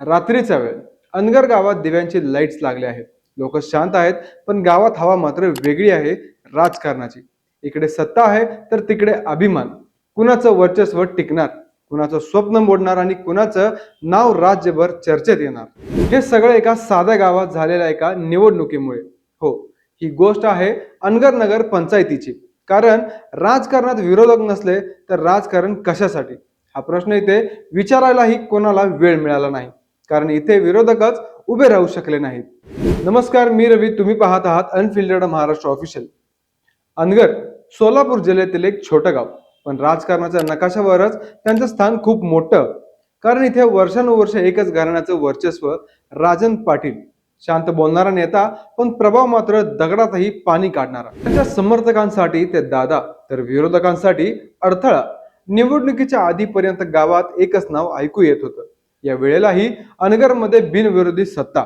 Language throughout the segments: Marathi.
रात्रीचा वेळ. अनगर गावात दिव्यांची लाईट्स लागले आहेत. लोक शांत आहेत पण गावात हवा मात्र वेगळी आहे राजकारणाची. इकडे सत्ता आहे तर तिकडे अभिमान. कुणाचं वर्चस्व टिकणार? कुणाचं स्वप्न मोडणार आणि कुणाचं नाव राज्यभर चर्चेत येणार? हे सगळं एका साध्या गावात झालेल्या एका निवडणुकीमुळे. हो ही गोष्ट आहे अनगर नगर पंचायतीची. कारण राजकारणात विरोधक नसले तर राजकारण कशासाठी? हा प्रश्न इथे विचारायलाही कोणाला वेळ मिळाला नाही. कारण इथे विरोधकच उभे राहू शकले नाहीत. नमस्कार मी रवी. तुम्ही पाहत आहात अनफिल्टर्ड महाराष्ट्र ऑफिशियल अनगर सोलापूर जिल्ह्यातील एक छोटं गाव. पण राजकारणाच्या नकाशावरच त्यांचं स्थान खूप मोठं. कारण इथे वर्षानुवर्ष एकच घराण्याचं वर्चस्व राजन पाटील. शांत बोलणारा नेता पण प्रभाव मात्र दगडातही पाणी काढणारा. त्यांच्या समर्थकांसाठी ते दादा तर विरोधकांसाठी अडथळा. निवडणुकीच्या आधीपर्यंत गावात एकच नाव ऐकू येत होतं. या वेळेलाही अनगरमध्ये बिनविरोधी सत्ता.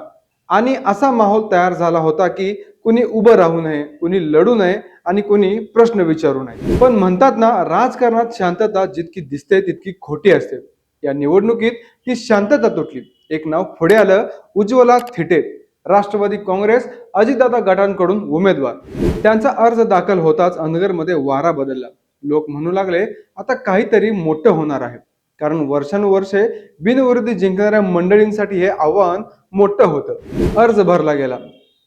आणि असा माहोल तयार झाला होता की कुणी उभं राहू नये कुणी लढू नये आणि कुणी प्रश्न विचारू नये. पण म्हणतात ना राजकारणात शांतता जितकी दिसते तितकी खोटी असते. या निवडणुकीत ही शांतता तुटली. एक नाव पुढे आलं उज्ज्वला थिटे. राष्ट्रवादी काँग्रेस अजितदादा गटांकडून उमेदवार. त्यांचा अर्ज दाखल होताच अनगरमध्ये वारा बदलला. लोक म्हणू लागले आता काहीतरी मोठं होणार आहे. कारण वर्षानुवर्षे बिनविरोधी जिंकणाऱ्या मंडळींसाठी हे आव्हान मोठं होतं. अर्ज भरला गेला.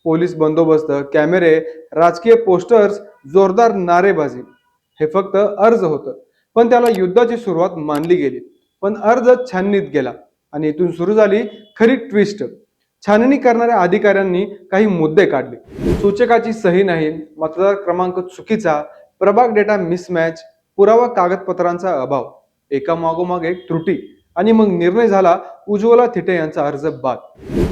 पोलीस बंदोबस्त कॅमेरे राजकीय पोस्टर्स जोरदार नारेबाजी. हे फक्त अर्ज होतं. पण त्याला युद्धाची सुरुवात मानली गेली. पण अर्ज छाननीत गेला आणि इथून सुरू झाली खरी ट्विस्ट. छाननी करणाऱ्या अधिकाऱ्यांनी काही मुद्दे काढले. सूचकाची सही नाही मतदार क्रमांक चुकीचा प्रभाग डेटा मिसमॅच पुरावा कागदपत्रांचा अभाव. एका मागोमाग एक त्रुटी आणि मग निर्णय झाला उज्ज्वला थिटे यांचा अर्ज बाद.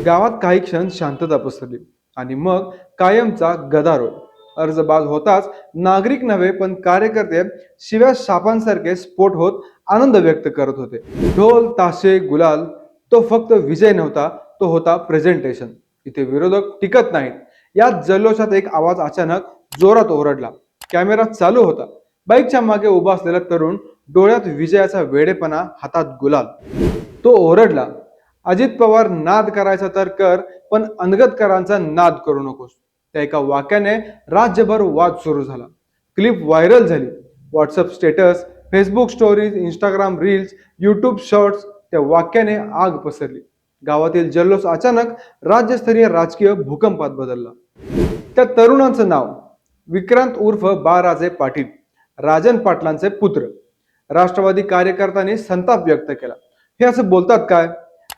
गावात काही क्षण शांतता पसरली आणि मग कायमचा गदारोळ. अर्ज बाद होताच नागरिक नव्हे पण कार्यकर्ते शिव्या शापांसारखे स्फोट होत आनंद व्यक्त करत होते. ढोल ताशे गुलाल तो फक्त विजय नव्हता तो होता प्रेझेंटेशन इथे विरोधक टिकत नाहीत. या जल्लोषात एक आवाज अचानक जोरात ओरडला. कॅमेरा चालू होता. बाईकच्या मागे उभा असलेला तरुण डोळ्यात विजयाचा वेडेपणा हातात गुलाल. तो ओरडला अजित पवार नाद करायचा तर कर पण अनगतकरांचा नाद करू नकोस. त्या एका वाक्याने राज्यभर वाद सुरू झाला. क्लिप व्हायरल झाली. WhatsApp status Facebook stories Instagram reels YouTube shorts त्या वाक्याने आग पसरली. गावातील जल्लोष अचानक राज्यस्तरीय राजकीय भूकंपात बदलला. त्या तरुणांचं नाव विक्रांत उर्फ बाराजे पाटील राजन पाटलांचे पुत्र. राष्ट्रवादी कार्यकर्त्यांनी संताप व्यक्त केला. हे असं बोलतात काय?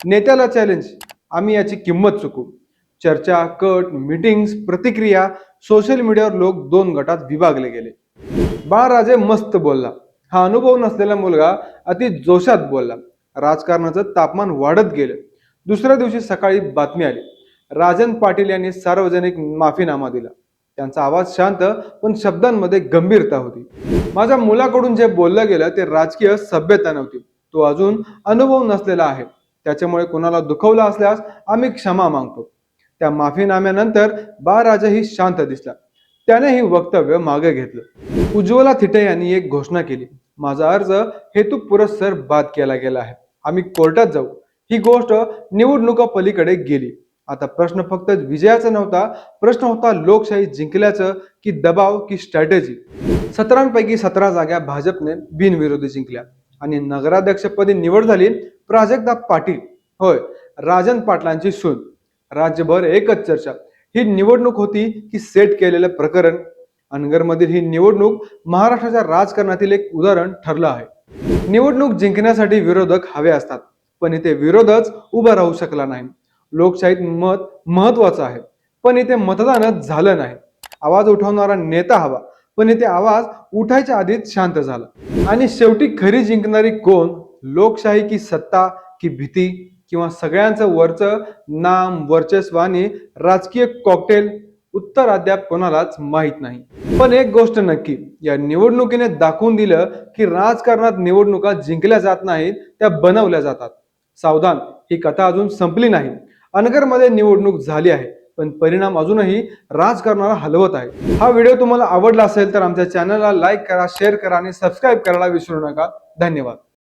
नेत्याला चॅलेंज आम्ही याची किंमत चुकू. चर्चा कट मीटिंग्स प्रतिक्रिया सोशल मीडियावर लोक दोन गटात विभागले गेले. बाळराजे मस्त बोलला. हा अनुभव नसलेला मुलगा अति जोशात बोलला. राजकारणाचं तापमान वाढत गेलं. दुसऱ्या दिवशी सकाळी बातमी आली. राजन पाटील यांनी सार्वजनिक माफीनामा दिला. त्यांचा आवाज शांत पण शब्दांमध्ये गंभीरता होती. माझ्या मुलाकडून जे बोललं गेलं ते राजकीय सभ्यता नव्हती. तो अजून अनुभव नसलेला आहे. त्याच्यामुळे कोणाला दुखवला असल्यास आम्ही क्षमा मागतो. त्या माफीनाम्यानंतर बाळराजाही शांत दिसला. त्याने ही वक्तव्य मागे घेतलं. उज्ज्वला थिटे यांनी एक घोषणा केली. माझा अर्ज हेतू पुरस्सर बाद केला गेला आहे. आम्ही कोर्टात जाऊ. ही गोष्ट निवडणुका पलीकडे गेली. आता प्रश्न फक्त विजयाचा नव्हता प्रश्न होता लोकशाही जिंकल्याचं की दबाव की स्ट्रॅटेजी सतरांपैकी सतरा जागा भाजपने बिनविरोधी जिंकल्या. आणि नगराध्यक्षपदी निवड झाली प्राजक्ता पाटील. होय राजन पाटलांची सून. राज्यभर एकच चर्चा. ही निवडणूक होती की सेट केलेलं प्रकरण. अनगरमधील ही निवडणूक महाराष्ट्राच्या राजकारणातील एक उदाहरण ठरलं आहे. निवडणूक जिंकण्यासाठी विरोधक हवे असतात पण इथे विरोधच उभा राहू शकला नाही. लोकशाहीत मत महत्वाचं आहे. पण इथे मतदानच झालं नाही. आवाज उठवणारा नेता हवा. पण इथे आवाज उठायच्या आधीच शांत झाला. आणि शेवटी खरी जिंकणारी कोण? लोकशाही की सत्ता की भीती? किंवा सगळ्यांचं वरचं नाम वर्चस्व आणि राजकीय कॉकटेल उत्तर अद्याप कोणालाच माहीत नाही. पण एक गोष्ट नक्की या निवडणुकीने दाखवून दिलं की राजकारणात निवडणुका जिंकल्या जात नाहीत त्या बनवल्या जातात. सावधान ही कथा अजून संपली नाही. अनगरमध्ये निवडणूक झाली आहे पण परिणाम अजूनही राजकारणाला हलवत आहे. हा व्हिडिओ तुम्हाला आवडला असेल तर आमच्या चॅनलला लाईक करा शेअर करा आणि सबस्क्राईब करायला विसरू नका. धन्यवाद.